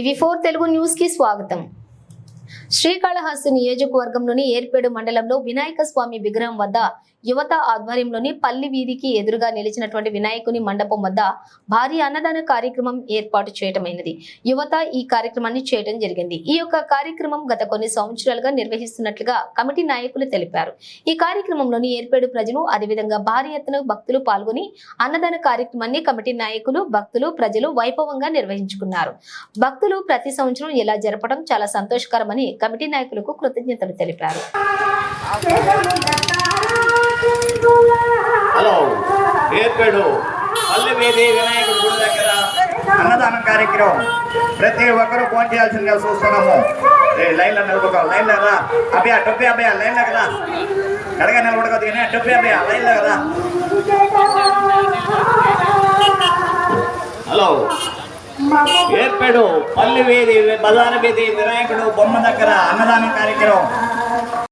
TV four Telugu న్యూస్కి స్వాగతం. శ్రీకాళహస్తి నియోజకవర్గంలోని ఏర్పేడు మండలంలో వినాయక స్వామి విగ్రహం వద్ద యువత ఆధ్వర్యంలోని పల్లి వీధికి ఎదురుగా నిలిచినటువంటి వినాయకుని మండపం వద్ద భారీ అన్నదాన కార్యక్రమం ఏర్పాటు చేయటమైనది. యువత ఈ కార్యక్రమాన్ని చేయడం జరిగింది. ఈ యొక్క కార్యక్రమం గత కొన్ని సంవత్సరాలుగా నిర్వహిస్తున్నట్లుగా కమిటీ నాయకులు తెలిపారు. ఈ కార్యక్రమంలోని ఏర్పేడు ప్రజలు అదేవిధంగా భారీ ఎత్తున భక్తులు పాల్గొని అన్నదాన కార్యక్రమాన్ని కమిటీ నాయకులు భక్తులు ప్రజలు వైభవంగా నిర్వహించుకున్నారు. భక్తులు ప్రతి సంవత్సరం ఇలా జరపడం చాలా సంతోషకరమని కమిటీ నాయకులకు కృతజ్ఞతలు తెలిపారు. హలో ఏర్పేడు. పల్లె వినాయకుడి గుడి దగ్గర అన్నదానం కార్యక్రమం. ప్రతి ఒక్కరూ ఫోన్ చేయాల్సిందిగా చూస్తున్నాము. ఏ లైన్లో నిలబడుకో లైన్లో రా. అభయ టొప్పి అభయ లైన్లో కదా. కడగా నిలబడుకోదు కానీ డబ్బే అబ్బాయి లైన్లో కదా. ఏర్పాడు. పల్లి వీధి బజారు వీధి వినాయకుడు బొమ్మ దగ్గర అన్నదాన కార్యక్రమం.